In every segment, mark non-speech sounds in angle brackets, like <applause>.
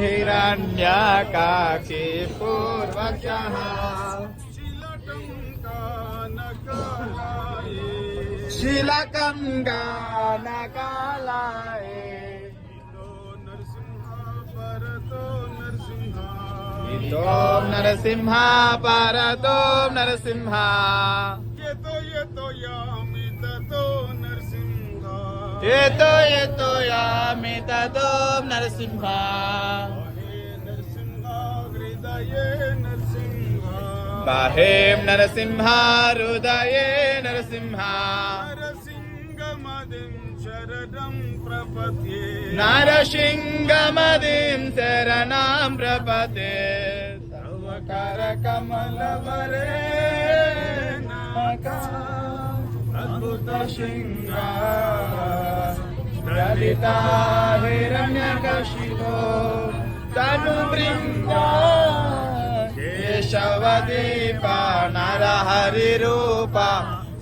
हिरण्यकाक्षी पूर्वक्षः शिलकं गानकालाय नरसिंह परतो नरसिंह। ఏతో ఏతో యామి తదో నరసింహ. బాహేం నరసింహ హృదయే నరసింహ. నరసింహమదిం శరణం ప్రపతే. సర్వకర కమలవరే शरणं प्रपद्ये नरसिंहमदिं शरणां प्रपते तव करकमलवरे अद्भुत ललिता हिरण्यकशिपो तनुभृङ्गा केशवदीपा नरहरिरूपा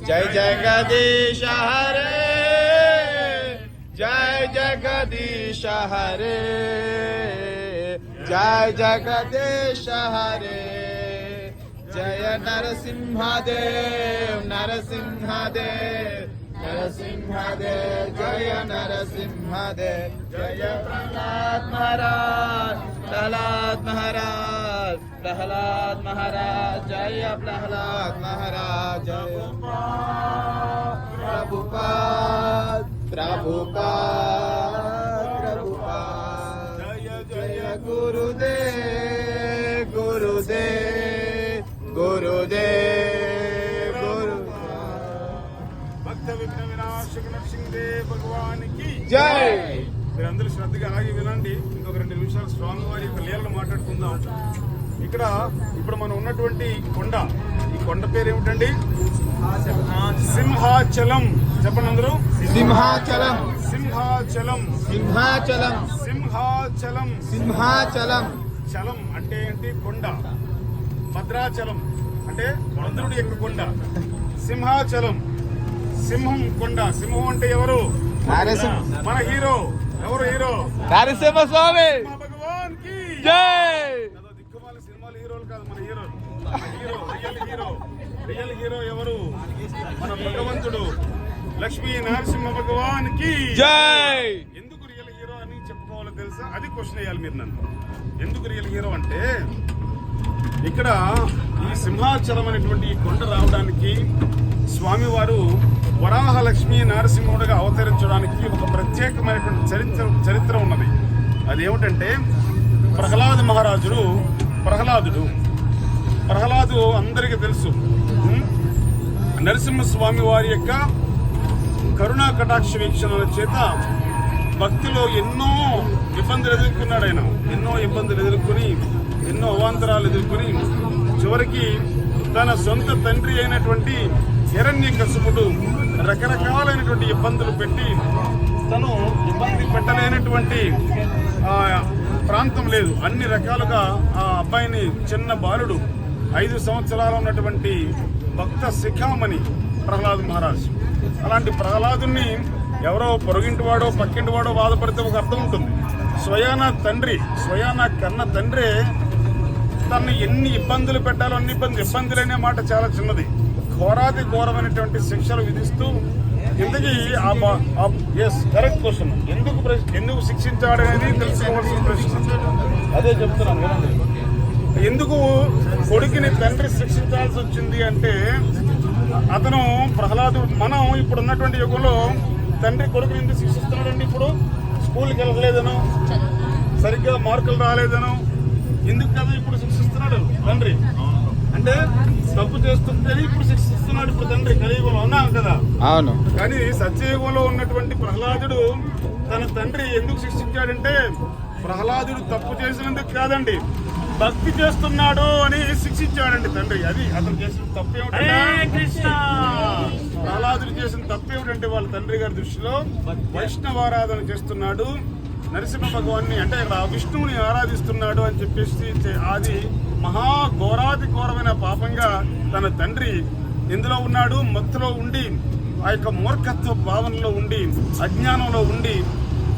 जय जगदीश हरे जय जगदीश हरे जय जगदीश हरे जय नरसिंहदेव नरसिंहदेव नरसिंहदेव, जय नरसिंहदेव, जय प्रहलाद महाराज प्रहलाद महाराज प्रहलाद महाराज, जय प्रहलाद महाराज, जय प्रभुपाद प्रभुपाद విఘ్న వినాశక నరసింహదేవ్ భగవానికి జై. మీరందరూ శ్రద్ధగా అలాగే వినండి. ఇంకొక రెండు నిమిషాలు స్వామి వారి యొక్క లీలలు మాట్లాడుకుందాం. ఇక్కడ ఇప్పుడు మనం ఉన్నటువంటి కొండ. ఈ కొండ పేరు ఏమిటండి? సింహాచలం. చెప్పండి అందరూ. సింహాచలం. సింహాచలం. సింహాచలం. సింహాచలం. సింహాచలం. చలం అంటే ఏంటి? కొండ. భద్రాచలం అంటే భద్రుడి యొక్క కొండ. సింహాచలం. సింహం కొండ. సింహం అంటే ఎవరు? నరసింహ. మన హీరో. ఎవరు హీరో? నరసింహ స్వామి మా భగవాన్కి. జై! ఏదో దిక్కుమాల సినిమాల హీరోలు కాదు మన hero. Hero real hero. Real hero ఎవరు? మన భగవంతుడు. లక్ష్మీ నరసింహ భగవాన్కి. జై! ఎందుకు రియల్ హీరో అని చెప్పుకోవాలో తెలుసా? అది క్వశ్చన్ వేయాలి మీరు నన్ను. ఎందుకు రియల్ హీరో అంటే ఇక్కడ ఈ సింహాచలం అనేటువంటి ఈ కొండ రావడానికి స్వామివారు వరాహలక్ష్మి నరసింహుడిగా అవతరించడానికి ఒక ప్రత్యేకమైనటువంటి చరిత్ర చరిత్ర ఉన్నది. అది ఏమిటంటే ప్రహ్లాద మహారాజుడు ప్రహ్లాదుడు. ప్రహ్లాదు అందరికీ తెలుసు. నరసింహస్వామి వారి యొక్క కరుణా కటాక్ష వీక్షణల చేత భక్తిలో ఎన్నో ఇబ్బందులు ఎదుర్కొన్నాడు ఆయన. ఎన్నో ఇబ్బందులు ఎదుర్కొని ఎన్నో అవాంతరాలు ఎదుర్కొని చివరికి తన సొంత తండ్రి అయినటువంటి హిరణ్య కసుపుడు రకరకాలైనటువంటి ఇబ్బందులు పెట్టి తను ఇబ్బంది పెట్టలేనటువంటి ప్రాంతం లేదు. అన్ని రకాలుగా ఆ అబ్బాయిని చిన్న బాలుడు ఐదు సంవత్సరాలు ఉన్నటువంటి భక్త శిఖామణి ప్రహ్లాద్ మహారాజ్. అలాంటి ప్రహ్లాదుని ఎవరో పొరుగింటి వాడో పక్కింటి వాడో బాధపడితే ఒక అర్థం ఉంటుంది. స్వయాన తండ్రి స్వయాన కన్న తండ్రే తను ఎన్ని ఇబ్బందులు పెట్టాలో అన్ని ఇబ్బంది ఇబ్బందులు అనే మాట చాలా చిన్నది. ఘోరాది ఘోరమైనటువంటి శిక్షలు విధిస్తూ ఎందుకు ఆ ఎస్ కరెక్ట్ క్వశ్చన్ ఎందుకు ఎందుకు శిక్షించాడు అనేది తెలుసుకోవాల్సిన ప్రశ్న. అదే చెప్తున్నాను ఎందుకు కొడుకుని తండ్రి శిక్షించాల్సి వచ్చింది అంటే అతను ప్రహ్లాదు మనం ఇప్పుడు ఉన్నటువంటి యుగంలో తండ్రి కొడుకుని ఎందుకు శిక్షిస్తున్నాడండి ఇప్పుడు? స్కూల్కి వెళ్ళలేదనో సరిగ్గా మార్కులు రాలేదనో ఎందుకు కదా ఇప్పుడు శిక్షిస్తున్నాడు తండ్రి? అంటే తప్పు చేస్తుంటే ఇప్పుడు శిక్షిస్తున్నాడు ఇప్పుడు తండ్రి. కలియుగంలో ఉన్నాం కదా. అవును. కానీ సత్యయుగంలో ఉన్నటువంటి ప్రహ్లాదుడు తన తండ్రి ఎందుకు శిక్షించాడంటే ప్రహ్లాదుడు తప్పు చేసినందుకు కాదండి. భక్తి చేస్తున్నాడు అని శిక్షించాడండి తండ్రి. అది అతను చేసిన తప్పు ఏమిటంటే ప్రహ్లాదుడు చేసిన తప్పు ఏమిటంటే వాళ్ళ తండ్రి గారి దృష్టిలో వైష్ణవారాధన చేస్తున్నాడు. నరసింహ భగవాన్ని అంటే ఇక్కడ విష్ణువుని ఆరాధిస్తున్నాడు అని చెప్పేసి అది మహా ఘోరాతి ఘోరమైన పాపంగా తన తండ్రి ఇందులో ఉన్నాడు మత్తులో ఉండి ఆ యొక్క మూర్ఖత్వ భావనలో ఉండి అజ్ఞానంలో ఉండి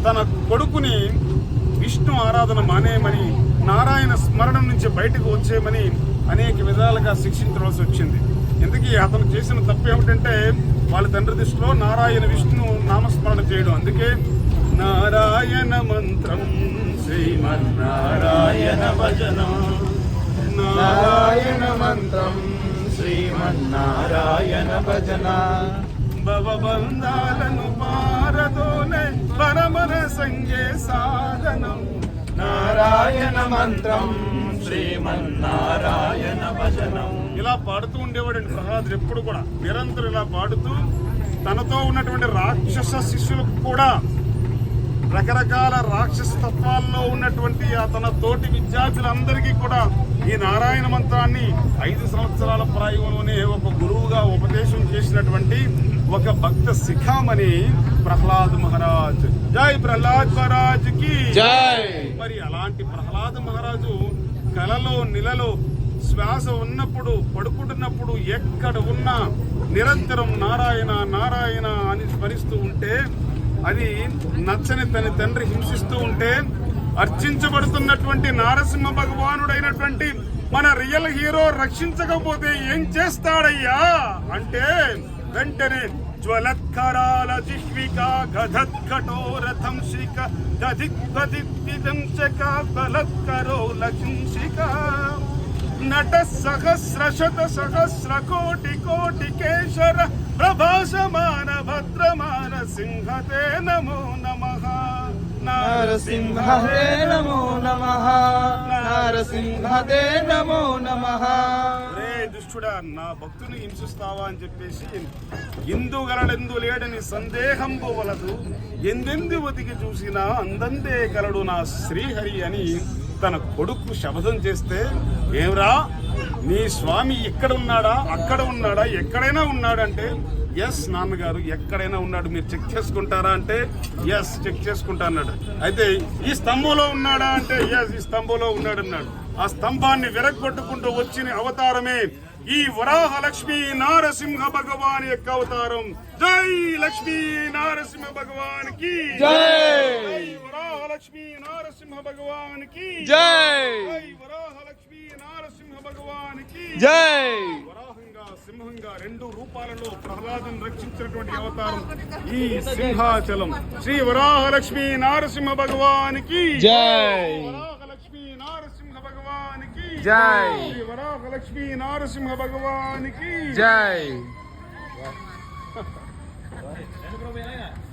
తన కొడుకుని విష్ణు ఆరాధన మానేయమని నారాయణ స్మరణం నుంచి బయటకు వచ్చేయమని అనేక విధాలుగా శిక్షించవలసి వచ్చింది. ఎందుకు అతను చేసిన తప్పు ఏమిటంటే వాళ్ళ తండ్రి దృష్టిలో నారాయణ విష్ణు నామస్మరణ చేయడం. అందుకే నారాయణ మంత్రం. శ్రీమన్నారాయణ భజనం. నారాయణ మంత్రం శ్రీమన్నారాయణ భజన. భవబంధాలను పారదోలే పరమర సంగే సాధనం. నారాయణ మంత్రం శ్రీమన్నారాయణ భజనం. ఇలా పాడుతూ ఉండేవాడండి ప్రహ్లాదుడు ఎప్పుడు కూడా. నిరంతరం ఇలా పాడుతూ తనతో ఉన్నటువంటి రాక్షస శిష్యులకు కూడా రకరకాల రాక్షస తత్వాల్లో ఉన్నటువంటి తన తోటి విద్యార్థులందరికీ కూడా ఈ నారాయణ మంత్రాన్ని ఐదు సంవత్సరాల ప్రాయంలోనే ఒక గురువుగా ఉపదేశం చేసినటువంటి ఒక భక్త శిఖామణి ప్రహ్లాద్ మహారాజ్. జై ప్రహ్లాద్ మహారాజ్కి జై. మరి అలాంటి ప్రహ్లాద మహారాజు కలలో నిలలో శ్వాస ఉన్నప్పుడు పడుకుంటున్నప్పుడు ఎక్కడ ఉన్నా నిరంతరం నారాయణ నారాయణ అని స్మరిస్తూ ఉంటే అది నచ్చని తన తండ్రి హింసిస్తూ ఉంటే అర్చించబడుతున్నటువంటి నారసింహ భగవానుడైనటువంటి మన రియల్ హీరో రక్షించకపోతే ఏం చేస్తాడయ్యా? అంటే వెంటనే జ్వలత్కరాల జిహ్విక గధత్కటోరథం శిక దధిద్వదిద్విదంశక బలత్కరో లకింశిక నట సహస్రశత సహస్ర కోటి కోటి కేశర प्रभाष मानभद्र मारसिंहदे नमो नमः। नारसिंहरे नमो नमः। नारसिंहदे नमो नमः। దుష్టుడా నా భక్తుని హింసిస్తావా అని చెప్పేసి ఇందు గలడెందు లేడని సందేహం పోవలదు. ఎందెందు ఒతికి చూసినా అందందే గలడు నా శ్రీహరి అని తన కొడుకు శబదం చేస్తే ఏమ్రా నీ స్వామి ఇక్కడ ఉన్నాడా అక్కడ ఉన్నాడా ఎక్కడైనా ఉన్నాడంటే ఎస్ నాన్నగారు ఎక్కడైనా ఉన్నాడు మీరు చెక్ చేసుకుంటారా? అంటే ఎస్ చెక్ చేసుకుంటా అన్నాడు. అయితే ఈ స్తంభంలో ఉన్నాడా? అంటే ఎస్ ఈ స్తంభంలో ఉన్నాడు అన్నాడు ఆ స్తంభాన్ని విరగొట్టుకుంటూ వచ్చిన అవతారమే ఈ వరాహ లక్ష్మీ నారసింహ భగవాన్ యొక్క అవతారం. జై లక్ష్మీ నారసింహ భగవాన్కి జై వరాహ లక్ష్మీ నారసింహ భగవాన్కి జై వరాహ లక్ష్మీ నారసింహ భగవాన్కి జై! వరాహంగా సింహంగా రెండు రూపాలలో ప్రహ్లాదం రక్షించినటువంటి అవతారం ఈ సింహాచలం. శ్రీ వరాహలక్ష్మి నారసింహ భగవానికి. జై. జై. వరాహలక్ష్మి నారసింహ భగవానికి. జై. <laughs> <laughs>